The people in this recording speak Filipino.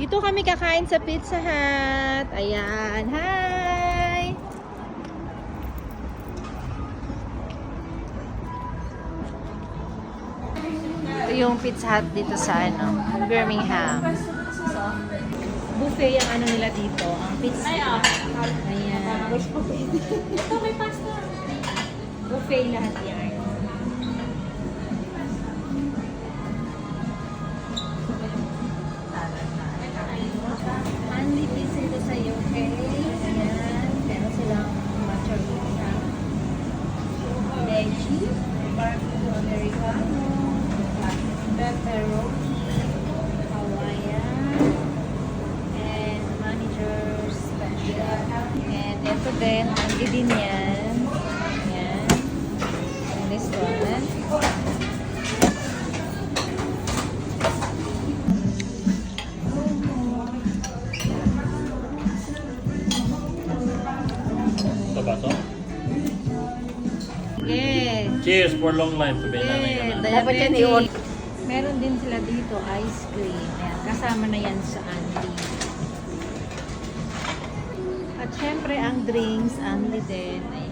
Dito kami kakain sa Pizza Hut. Ayan. Hi! Ito yung Pizza Hut dito sa ano, Birmingham. Buffet ang ano nila dito. Ang pizza. Ayan. Ito may pasta. Buffet lahat yan. Only ito sa UK. Ayan. Meron silang matcha pizza. Veggie. Barbecue Americano. Pepperoni. Hawaiian. And special. And ito din. Only din yan. Ayan. And this one. Ito ba to? Yes. Cheers for long life to be na. Dapat yan Meron din sila dito, ice cream. Kasama na yan sa Anli. At syempre, ang drinks, Anli din. Ayan.